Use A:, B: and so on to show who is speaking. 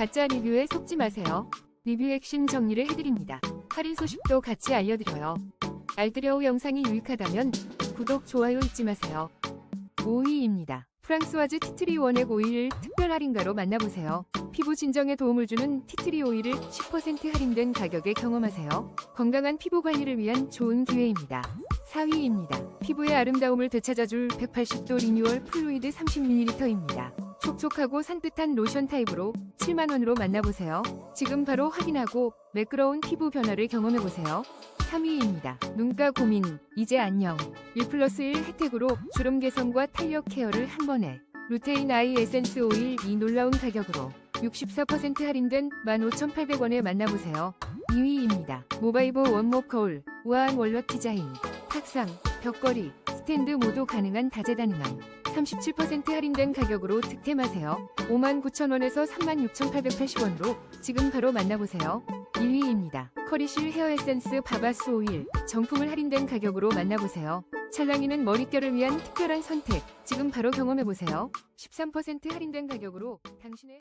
A: 가짜 리뷰에 속지 마세요. 리뷰 핵심 정리를 해드립니다. 할인 소식도 같이 알려드려요. 알뜰여우 영상이 유익하다면 구독, 좋아요 잊지 마세요. 5위입니다. 프랑스와즈 티트리 원액 오일 특별 할인가로 만나보세요. 피부 진정에 도움을 주는 티트리 오일을 10% 할인된 가격에 경험하세요. 건강한 피부 관리를 위한 좋은 기회입니다. 4위입니다. 피부의 아름다움을 되찾아줄 180도 리뉴얼 플루이드 30ml입니다. 촉촉하고 산뜻한 로션 타입으로 7만원으로 만나보세요. 지금 바로 확인하고 매끄러운 피부 변화를 경험해보세요. 3위입니다. 눈가 고민, 이제 안녕. 1 플러스 1 혜택으로 주름 개선과 탄력 케어를 한 번에. 루테인 아이 에센스 오일 이 놀라운 가격으로 64% 할인된 15,800원에 만나보세요. 2위입니다. 모바이버 원목 거울, 우아한 원력 디자인, 탁상, 벽걸이, 스탠드 모두 가능한 다재다능함. 37% 할인된 가격으로 득템하세요. 59,000원에서 36,880원으로 지금 바로 만나보세요. 1위입니다. 커리실 헤어 에센스 바바스 오일 정품을 할인된 가격으로 만나보세요. 찰랑이는 머릿결을 위한 특별한 선택 지금 바로 경험해보세요. 13% 할인된 가격으로 당신의